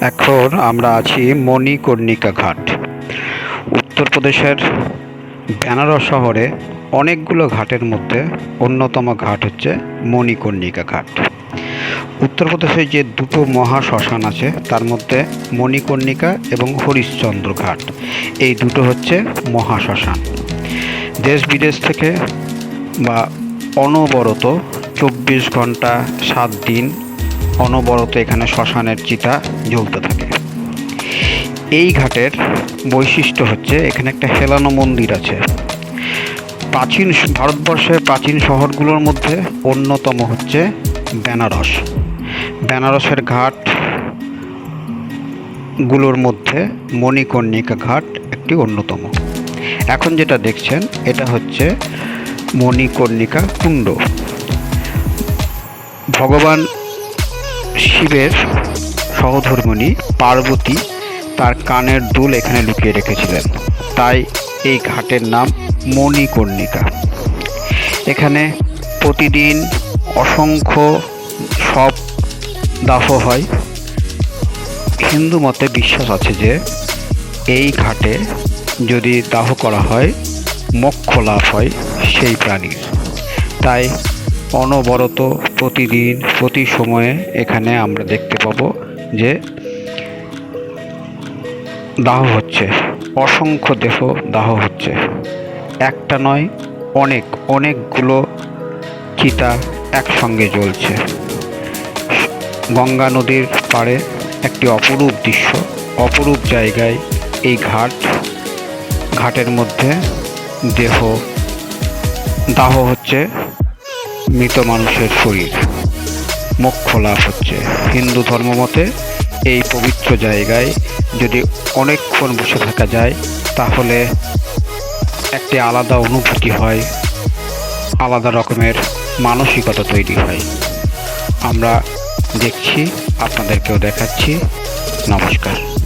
এখন আমরা আছি মণিকর্ণিকা ঘাট। উত্তরপ্রদেশের বেনারস শহরে অনেকগুলো ঘাটের মধ্যে অন্যতম ঘাট হচ্ছে মণিকর্ণিকা ঘাট। উত্তরপ্রদেশে যে দুটো মহা শ্মশান আছে, তার মধ্যে মণিকর্ণিকা এবং হরিশ্চন্দ্র ঘাট। এই দুটো হচ্ছে মহা শ্মশান। দেশ বিদেশ থেকে বা অনবরত চব্বিশ ঘণ্টা সাত দিন অনবরত এখানে শ্মশানের চিতা জ্বলতে থাকে। এই ঘাটের বৈশিষ্ট্য হচ্ছে এখানে একটা হেলানো মন্দির আছে। প্রাচীন ভারতবর্ষের প্রাচীন শহরগুলোর মধ্যে অন্যতম হচ্ছে বেনারস। বেনারসের ঘাটগুলোর মধ্যে মণিকর্ণিকা ঘাট একটি অন্যতম। এখন যেটা দেখছেন, এটা হচ্ছে মণিকর্ণিকা কুণ্ড। ভগবান শিবের সহধর্মিণী পার্বতী তার কানের দুল এখানে লুকিয়ে রেখেছিলেন। তাই এই ঘাটের নাম মণিকর্ণিকা। এখানে প্রতিদিন অসংখ্য সব দাহ হয়। হিন্দু মতে বিশ্বাস আছে যে এই ঘাটে যদি দাহ করা হয়, মোক্ষ লাভ হয় সেই প্রাণীর। তাই অনবরত প্রতিদিন, প্রতি সময়ে এখানে আমরা দেখতে পাবো যে দাহ হচ্ছে। অসংখ্য দেহ দাহ হচ্ছে। একটা নয়, অনেক, অনেকগুলো চিতা একসঙ্গে জ্বলছে। গঙ্গা নদীর পাড়ে একটি অপরূপ দৃশ্য, অপরূপ জায়গায় এই ঘাট, ঘাটের মধ্যে দেহ দাহ হচ্ছে। মৃত মানুষের শরীর। মোক্ষ লাভ হচ্ছে। হিন্দু ধর্ম মতে এই পবিত্র জায়গায় যদি অনেকক্ষণ বসে থাকা যায়, তাহলে একটি আলাদা অনুভূতি হয়, আলাদা রকমের মানসিকতা তৈরি হয়। আমরা দেখছি, আপনাদেরকেও দেখাচ্ছি। নমস্কার।